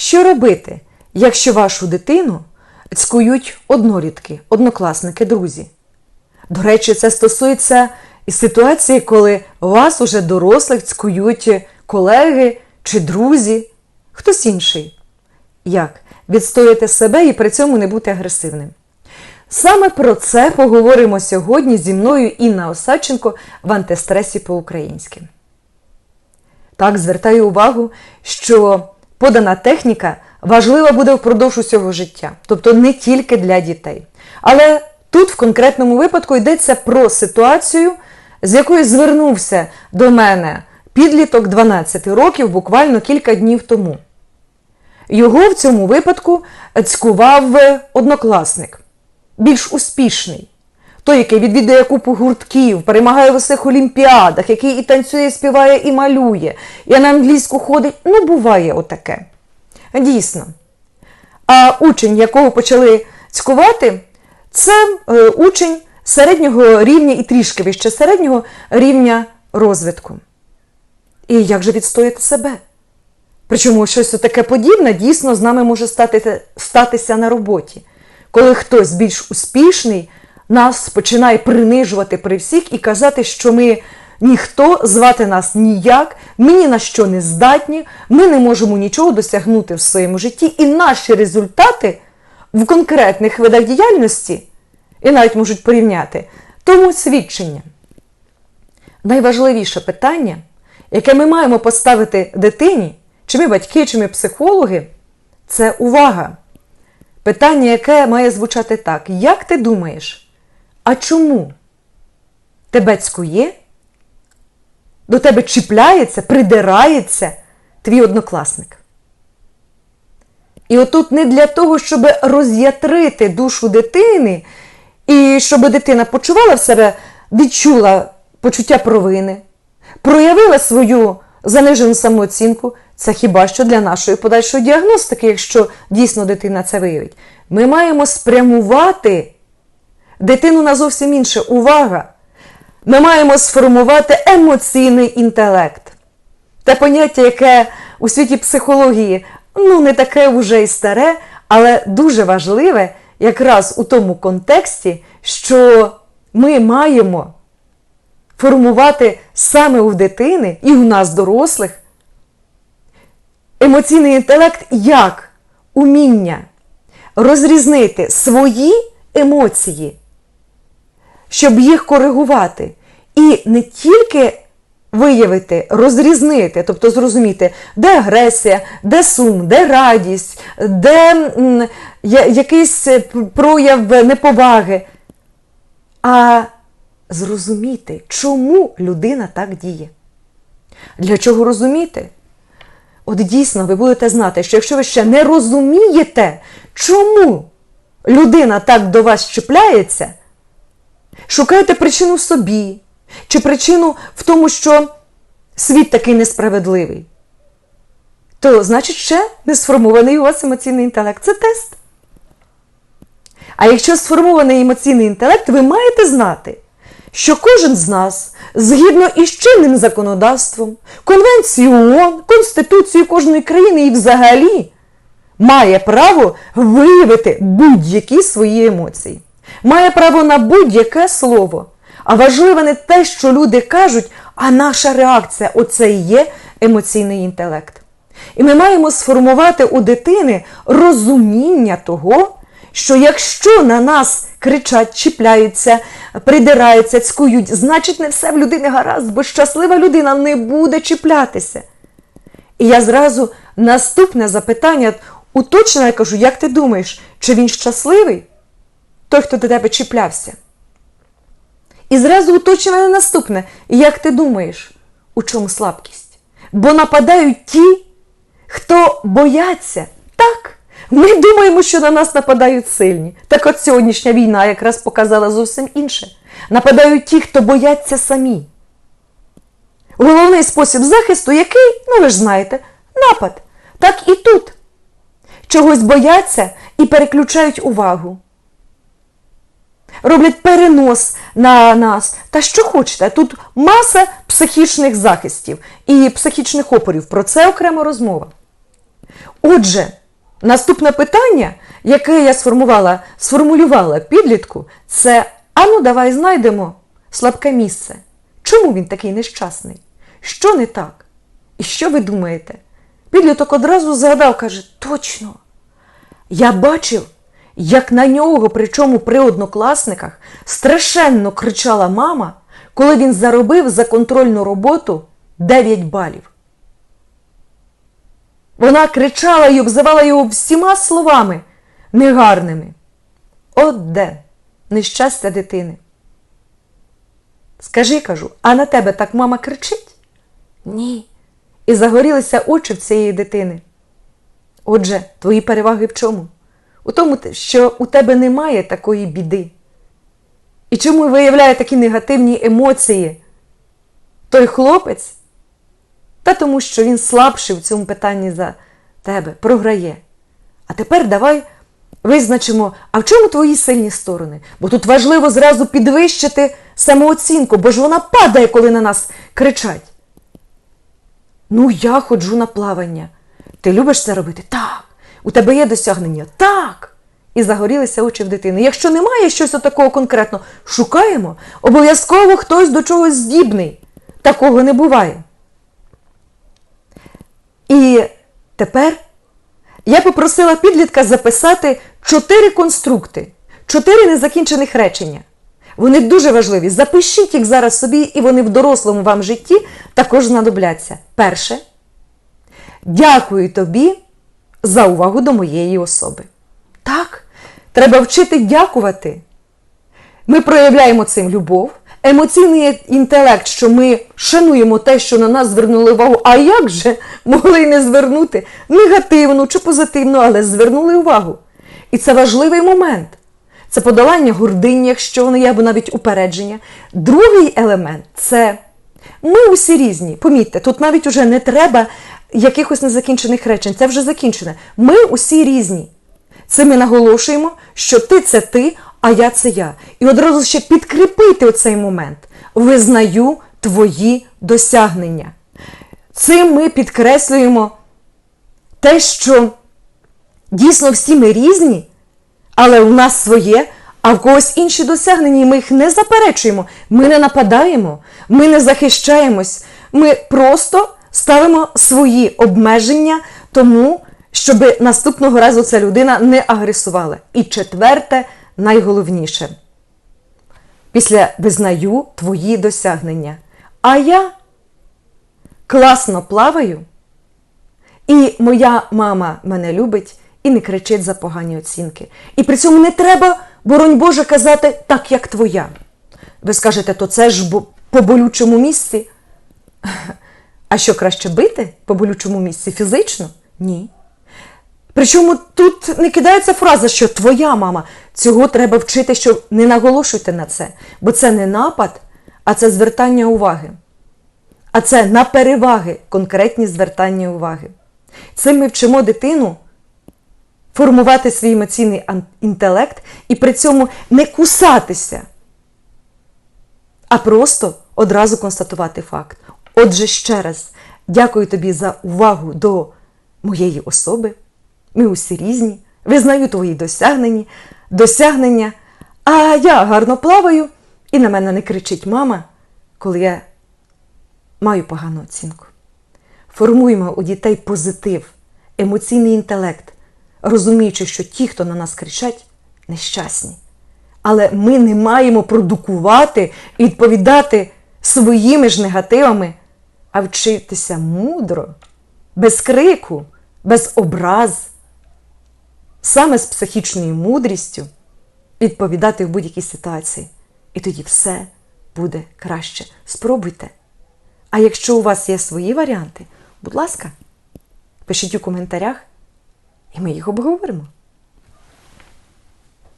Що робити, якщо вашу дитину цькують однорідки, однокласники, друзі? До речі, це стосується і ситуації, коли вас уже дорослих цькують колеги чи друзі, хтось інший. Як відстояти себе і при цьому не бути агресивним? Саме про це поговоримо сьогодні зі мною Інна Осадченко в антистресі по-українськи. Так, звертаю увагу, що подана техніка важлива буде впродовж усього життя, тобто не тільки для дітей. Але тут в конкретному випадку йдеться про ситуацію, з якою звернувся до мене підліток 12 років буквально кілька днів тому. Його в цьому випадку цькував однокласник, більш успішний. Той, який відвідує купу гуртків, перемагає в усіх олімпіадах, який і танцює, і співає, і малює, і на англійську ходить. Ну, буває отаке. Дійсно. А учень, якого почали цькувати, це е, учень середнього рівня і трішки вище середнього рівня розвитку. І як же відстояти себе? Причому щось таке подібне дійсно з нами може стати, статися на роботі, коли хтось більш успішний нас починає принижувати при всіх і казати, що ми ніхто звати нас ніяк, ми ні на що не здатні, ми не можемо нічого досягнути в своєму житті, і наші результати в конкретних видах діяльності, і навіть можуть порівняти, тому свідчення. Найважливіше питання, яке ми маємо поставити дитині, чи ми батьки, чи ми психологи, це увага. Питання, яке має звучати так: як ти думаєш? А чому тебе цькує? До тебе чіпляється, придирається твій однокласник. І отут не для того, щоб роз'ятрити душу дитини, і щоб дитина почувала в себе, відчула почуття провини, проявила свою занижену самооцінку. Це хіба що для нашої подальшої діагностики, якщо дійсно дитина це виявить. Ми маємо спрямувати дитину на зовсім інше. Увага! Ми маємо сформувати емоційний інтелект. Те поняття, яке у світі психології ну, не таке вже й старе, але дуже важливе якраз у тому контексті, що ми маємо формувати саме у дитини і у нас, дорослих, емоційний інтелект як уміння розрізнити свої емоції, щоб їх коригувати. І не тільки виявити, розрізнити, тобто зрозуміти, де агресія, де сум, де радість, де якийсь е, прояв неповаги, а зрозуміти, чому людина так діє. Для чого розуміти? От дійсно ви будете знати, що якщо ви ще не розумієте, чому людина так до вас чіпляється, шукаєте причину собі, чи причину в тому, що світ такий несправедливий, то значить ще не сформований у вас емоційний інтелект. Це тест. А якщо сформований емоційний інтелект, ви маєте знати, що кожен з нас, згідно із чинним законодавством, Конвенцією ООН, Конституцією кожної країни і взагалі має право виявити будь-які свої емоції, має право на будь-яке слово. А важливе не те, що люди кажуть, а наша реакція оце і є емоційний інтелект. І ми маємо сформувати у дитини розуміння того, що якщо на нас кричать, чіпляються, придираються, цькують, значить не все в людини гаразд, бо щаслива людина не буде чіплятися. І я зразу наступне запитання уточнила, я кажу, як ти думаєш, чи він щасливий? Той, хто до тебе чіплявся. І зразу уточнює наступне. Як ти думаєш, у чому слабкість? Бо нападають ті, хто бояться. Так, ми думаємо, що на нас нападають сильні. Так от сьогоднішня війна якраз показала зовсім інше. Нападають ті, хто бояться самі. Головний спосіб захисту, який, ну ви ж знаєте, напад. Так і тут. Чогось бояться і переключають увагу роблять перенос на нас. Та що хочете, тут маса психічних захистів і психічних опорів. Про це окрема розмова. Отже, наступне питання, яке я сформувала, сформулювала підлітку, це ану, давай знайдемо слабке місце. Чому він такий нещасний? Що не так? І що ви думаєте? Підліток одразу згадав, каже: точно. Я бачив, як на нього, причому при однокласниках, страшенно кричала мама, коли він заробив за контрольну роботу 9 балів. Вона кричала і обзивала його всіма словами негарними. От де нещастя дитини. Скажи, кажу, а на тебе так мама кричить? Ні. І загорілися очі в цієї дитини. Отже, твої переваги в чому? У тому, що у тебе немає такої біди. І чому виявляє такі негативні емоції той хлопець? Та тому, що він слабший в цьому питанні за тебе, програє. А тепер давай визначимо, а в чому твої сильні сторони? Бо тут важливо зразу підвищити самооцінку, бо ж вона падає, коли на нас кричать. Ну, я ходжу на плавання. Ти любиш це робити? Так. У тебе є досягнення? Так. І загорілися очі в дитини. Якщо немає щось такого конкретного, шукаємо. Обов'язково хтось до чогось здібний. Такого не буває. І тепер я попросила підлітка записати чотири конструкти, чотири незакінчених речення. Вони дуже важливі. Запишіть їх зараз собі, і вони в дорослому вам житті також знадобляться. Перше. Дякую тобі за увагу до моєї особи. Так, треба вчити дякувати. Ми проявляємо цим любов, емоційний інтелект, що ми шануємо те, що на нас звернули увагу. А як же могли не звернути негативну чи позитивну, але звернули увагу. І це важливий момент. Це подолання гордині, якщо воно є, або навіть упередження. Другий елемент це ми усі різні. Помітьте, тут навіть уже не треба якихось незакінчених речень, це вже закінчене. Ми усі різні. Це ми наголошуємо, що ти це ти, а я це я. І одразу ще підкріпити оцей момент. Визнаю твої досягнення. Цим ми підкреслюємо те, що дійсно всі ми різні, але у нас своє, а в когось інші досягнення, і ми їх не заперечуємо, ми не нападаємо, ми не захищаємось, ми просто ставимо свої обмеження тому, щоб наступного разу ця людина не агресувала. І четверте, найголовніше. Після визнаю твої досягнення. А я класно плаваю, і моя мама мене любить і не кричить за погані оцінки. І при цьому не треба, боронь Боже, казати так, як твоя. Ви скажете, то це ж по болючому місці. А що краще бити по болючому місці фізично? Ні. Причому тут не кидається фраза, що твоя мама. Цього треба вчити, що не наголошуйте на це, бо це не напад, а це звертання уваги. А це на переваги конкретні звертання уваги. Цим ми вчимо дитину формувати свій емоційний інтелект і при цьому не кусатися, а просто одразу констатувати факт. Отже, ще раз дякую тобі за увагу до моєї особи. Ми усі різні, визнаю твої досягнення, досягнення, а я гарно плаваю, і на мене не кричить мама, коли я маю погану оцінку. Формуємо у дітей позитив, емоційний інтелект, розуміючи, що ті, хто на нас кричать, нещасні. Але ми не маємо продукувати і відповідати своїми ж негативами, а вчитися мудро, без крику, без образ, саме з психічною мудрістю відповідати в будь-якій ситуації. І тоді все буде краще. Спробуйте. А якщо у вас є свої варіанти, будь ласка, пишіть у коментарях, і ми їх обговоримо.